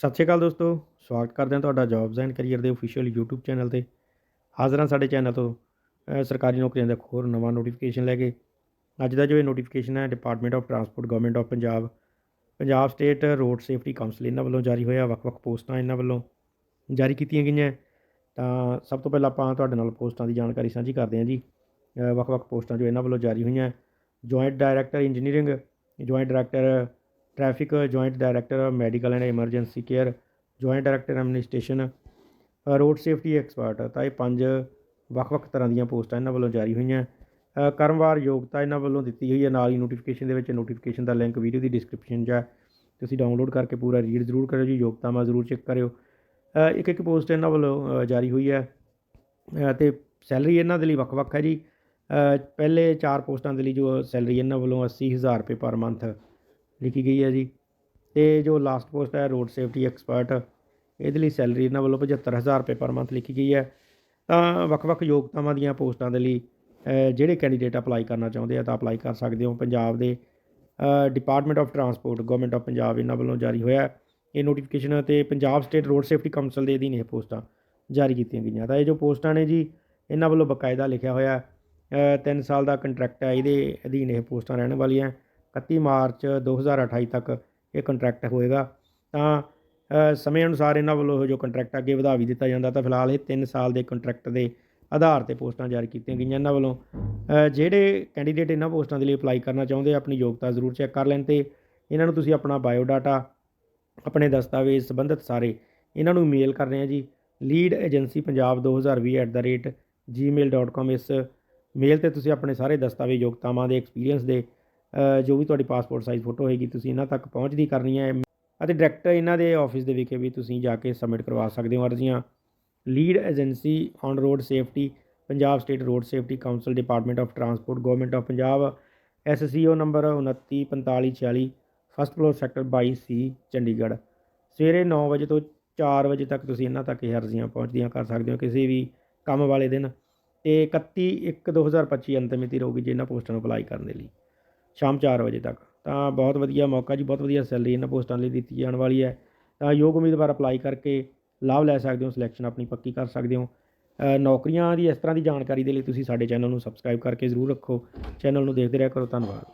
ਸਤਿ ਸ਼੍ਰੀ ਅਕਾਲ ਦੋਸਤੋ, ਸਵਾਗਤ ਕਰਦੇ ਹਾਂ ਤੁਹਾਡਾ ਜੌਬਸ ਐਂਡ ਕੈਰੀਅਰ ਦੇ ਅਫੀਸ਼ੀਅਲ YouTube ਚੈਨਲ ਤੇ। ਹਾਜ਼ਰਾਂ ਸਾਡੇ ਚੈਨਲ ਤੋਂ ਸਰਕਾਰੀ ਨੌਕਰੀਆਂ ਦਾ ਇੱਕ ਹੋਰ ਨਵਾਂ ਨੋਟੀਫਿਕੇਸ਼ਨ ਲੈ ਕੇ। ਅੱਜ ਦਾ ਜੋ ਇਹ ਨੋਟੀਫਿਕੇਸ਼ਨ ਹੈ department of transport government of Punjab Punjab state road safety council ਇਹਨਾਂ ਵੱਲੋਂ ਜਾਰੀ ਹੋਇਆ, ਵੱਖ-ਵੱਖ ਪੋਸਟਾਂ ਇਹਨਾਂ ਵੱਲੋਂ ਜਾਰੀ ਕੀਤੀਆਂ ਗਈਆਂ। ਤਾਂ ਸਭ ਤੋਂ ਪਹਿਲਾਂ ਆਪਾਂ ਤੁਹਾਡੇ ਨਾਲ ਪੋਸਟਾਂ ਦੀ ਜਾਣਕਾਰੀ ਸਾਂਝੀ ਕਰਦੇ ਹਾਂ ਜੀ। ਵੱਖ-ਵੱਖ ਪੋਸਟਾਂ ਜੋ ਇਹਨਾਂ ਵੱਲੋਂ ਜਾਰੀ ਹੋਈਆਂ joint director engineering joint director traffic joint director medical and emergency care joint director administration road safety expert ਤਾਂ ਇਹ ਪੰਜ ਵੱਖ-ਵੱਖ ਤਰ੍ਹਾਂ ਦੀਆਂ ਪੋਸਟਾਂ ਇਹਨਾਂ ਵੱਲੋਂ ਜਾਰੀ ਹੋਈਆਂ। ਕਰਮਵਾਰ ਯੋਗਤਾ ਇਹਨਾਂ ਵੱਲੋਂ ਦਿੱਤੀ ਹੋਈ ਹੈ। ਨਾਲ ਹੀ ਨੋਟੀਫਿਕੇਸ਼ਨ ਦੇ ਵਿੱਚ ਨੋਟੀਫਿਕੇਸ਼ਨ ਦਾ ਲਿੰਕ ਵੀਡੀਓ ਦੀ ਡਿਸਕ੍ਰਿਪਸ਼ਨ 'ਚ ਹੈ ਤੁਸੀਂ ਡਾਊਨਲੋਡ ਕਰਕੇ ਪੂਰਾ ਰੀਡ ਜ਼ਰੂਰ ਕਰਿਓ ਜੀ ਯੋਗਤਾਵਾਂ ਜ਼ਰੂਰ ਚੈੱਕ ਕਰਿਓ। ਇੱਕ ਇੱਕ ਪੋਸਟ ਇਹਨਾਂ ਵੱਲੋਂ ਜਾਰੀ ਹੋਈ ਹੈ। ਅ, ਤੇ ਸੈਲਰੀ ਇਹਨਾਂ ਦੇ ਲਈ ਵੱਖ-ਵੱਖ ਹੈ ਜੀ। ਪਹਿਲੇ ਚਾਰ ਪੋਸਟਾਂ ਦੇ ਲਈ ਜੋ ਸੈਲਰੀ ਇਹਨਾਂ ਵੱਲੋਂ 80000 ਰੁਪਏ ਪਰ ਮੰਥ ਲਿਖੀ ਗਈ ਹੈ ਜੀ। ਤੇ ਜੋ ਲਾਸਟ ਪੋਸਟ ਹੈ ਰੋਡ ਸੇਫਟੀ ਐਕਸਪਰਟ ਇਹਦੇ ਲਈ ਸੈਲਰੀ ਇਹਨਾਂ ਵੱਲੋਂ 75000 ਰੁਪਏ ਪਰ ਮੰਥ ਲਿਖੀ ਗਈ ਹੈ। ਤਾਂ ਵੱਖ-ਵੱਖ ਯੋਗਤਾਵਾਂ ਦੀਆਂ ਪੋਸਟਾਂ ਦੇ ਲਈ ਜਿਹੜੇ ਕੈਂਡੀਡੇਟ ਅਪਲਾਈ ਕਰਨਾ ਚਾਹੁੰਦੇ ਆ ਤਾਂ ਅਪਲਾਈ ਕਰ ਸਕਦੇ ਹੋ। ਪੰਜਾਬ ਦੇ department of transport government of Punjab ਇਹਨਾਂ ਵੱਲੋਂ ਜਾਰੀ ਹੋਇਆ ਇਹ ਨੋਟੀਫਿਕੇਸ਼ਨ ਤੇ Punjab state road safety council ਦੇ ਅਧੀਨ ਇਹ ਪੋਸਟਾਂ ਜਾਰੀ ਕੀਤੀਆਂ ਗਈਆਂ। ਤਾਂ ਇਹ ਜੋ ਪੋਸਟਾਂ ਨੇ ਜੀ, ਇਹਨਾਂ ਵੱਲੋਂ ਬਕਾਇਦਾ ਲਿਖਿਆ ਹੋਇਆ 3 ਸਾਲ ਦਾ ਕੰਟਰੈਕਟ ਹੈ, ਇਹਦੇ ਅਧੀਨ ਇਹ ਪੋਸਟਾਂ ਰਹਿਣ ਵਾਲੀਆਂ। 31 ਮਾਰਚ 2028 ਤੱਕ ਇਹ ਕੰਟਰੈਕਟ ਹੋਏਗਾ। ਤਾਂ ਸਮੇਂ ਅਨੁਸਾਰ ਇਹਨਾਂ ਵੱਲੋਂ ਜੋ ਕੰਟਰੈਕਟ ਅੱਗੇ ਵਧਾ ਵੀ ਦਿੱਤਾ ਜਾਂਦਾ, ਤਾਂ ਫਿਲਹਾਲ ਇਹ 3 ਸਾਲ ਦੇ ਕੰਟਰੈਕਟ ਦੇ ਆਧਾਰ ਤੇ ਪੋਸਟਾਂ ਜਾਰੀ ਕੀਤੀਆਂ ਗਈਆਂ ਇਹਨਾਂ ਵੱਲੋਂ। ਜਿਹੜੇ ਕੈਂਡੀਡੇਟ ਇਹਨਾਂ ਪੋਸਟਾਂ ਦੇ ਲਈ ਅਪਲਾਈ ਕਰਨਾ ਚਾਹੁੰਦੇ ਆਪਣੀ ਯੋਗਤਾ ਜ਼ਰੂਰ ਚੈੱਕ ਕਰ ਲੈਣ ਤੇ ਇਹਨਾਂ ਨੂੰ ਤੁਸੀਂ ਆਪਣਾ ਬਾਇਓ ਡਾਟਾ ਆਪਣੇ ਦਸਤਾਵੇਜ਼ ਸੰਬੰਧਿਤ ਸਾਰੇ ਇਹਨਾਂ ਨੂੰ ਮੇਲ ਕਰ ਰਹੇ ਆ ਜੀ। ਲੀਡ ਏਜੰਸੀ ਪੰਜਾਬ 2020 gmail.com ਇਸ ਮੇਲ ਤੇ ਤੁਸੀਂ ਆਪਣੇ ਸਾਰੇ ਦਸਤਾਵੇਜ਼ ਯੋਗਤਾਵਾਂ ਦੇ ਐਕਸਪੀਰੀਅੰਸ ਦੇ ਜੋ ਵੀ ਤੁਹਾਡੀ ਪਾਸਪੋਰਟ ਸਾਈਜ਼ ਫੋਟੋ ਹੋਏਗੀ, ਤੁਸੀਂ ਇਹਨਾਂ ਤੱਕ ਪਹੁੰਚਦੀ ਕਰਨੀ ਹੈ। ਅਤੇ ਡਾਇਰੈਕਟ ਇਹਨਾਂ ਦੇ ਆਫਿਸ ਦੇ ਵਿਖੇ ਵੀ ਤੁਸੀਂ ਜਾ ਕੇ ਸਬਮਿਟ ਕਰਵਾ ਸਕਦੇ ਹੋ ਅਰਜ਼ੀਆਂ। Lead agency on road safety Punjab state road safety council department of transport government of Punjab SCO number 294546 first floor sector 22 C Chandigarh. ਸਵੇਰੇ 9 ਵਜੇ ਤੋਂ 4 ਵਜੇ ਤੱਕ ਤੁਸੀਂ ਇਹਨਾਂ ਤੱਕ ਇਹ ਅਰਜ਼ੀਆਂ ਪਹੁੰਚਦੀਆਂ ਕਰ ਸਕਦੇ ਹੋ ਕਿਸੇ ਵੀ ਕੰਮ ਵਾਲੇ ਦਿਨ। ਤੇ 31 1 2025 ਅੰਤਿਮ ਮਿਤੀ ਰਹੂਗੀ, ਜੇ ਇਹਨਾਂ ਪੋਸਟਾਂ ਨੂੰ ਅਪਲਾਈ ਕਰਨ ਦੇ ਲਈ। ਸ਼ਾਮ 4 ਵਜੇ ਤੱਕ। ਤਾਂ ਬਹੁਤ ਵਧੀਆ ਮੌਕਾ ਜੀ, ਬਹੁਤ ਵਧੀਆ ਸੈਲਰੀ ਇਹਨਾਂ ਪੋਸਟਾਂ ਲਈ ਦਿੱਤੀ ਜਾਣ ਵਾਲੀ ਹੈ। ਤਾਂ ਯੋਗ ਉਮੀਦਵਾਰ ਅਪਲਾਈ ਕਰਕੇ ਲਾਭ ਲੈ ਸਕਦੇ ਹੋ ਸਿਲੈਕਸ਼ਨ ਆਪਣੀ ਪੱਕੀ ਕਰ ਸਕਦੇ ਹੋ। ਨੌਕਰੀਆਂ ਦੀ ਇਸ ਤਰ੍ਹਾਂ ਦੀ ਜਾਣਕਾਰੀ ਦੇ ਲਈ ਤੁਸੀਂ ਸਾਡੇ ਚੈਨਲ ਨੂੰ ਸਬਸਕ੍ਰਾਈਬ ਕਰਕੇ ਜ਼ਰੂਰ ਰੱਖੋ। ਚੈਨਲ ਨੂੰ ਦੇਖਦੇ ਰਿਹਾ ਕਰੋ। ਧੰਨਵਾਦ।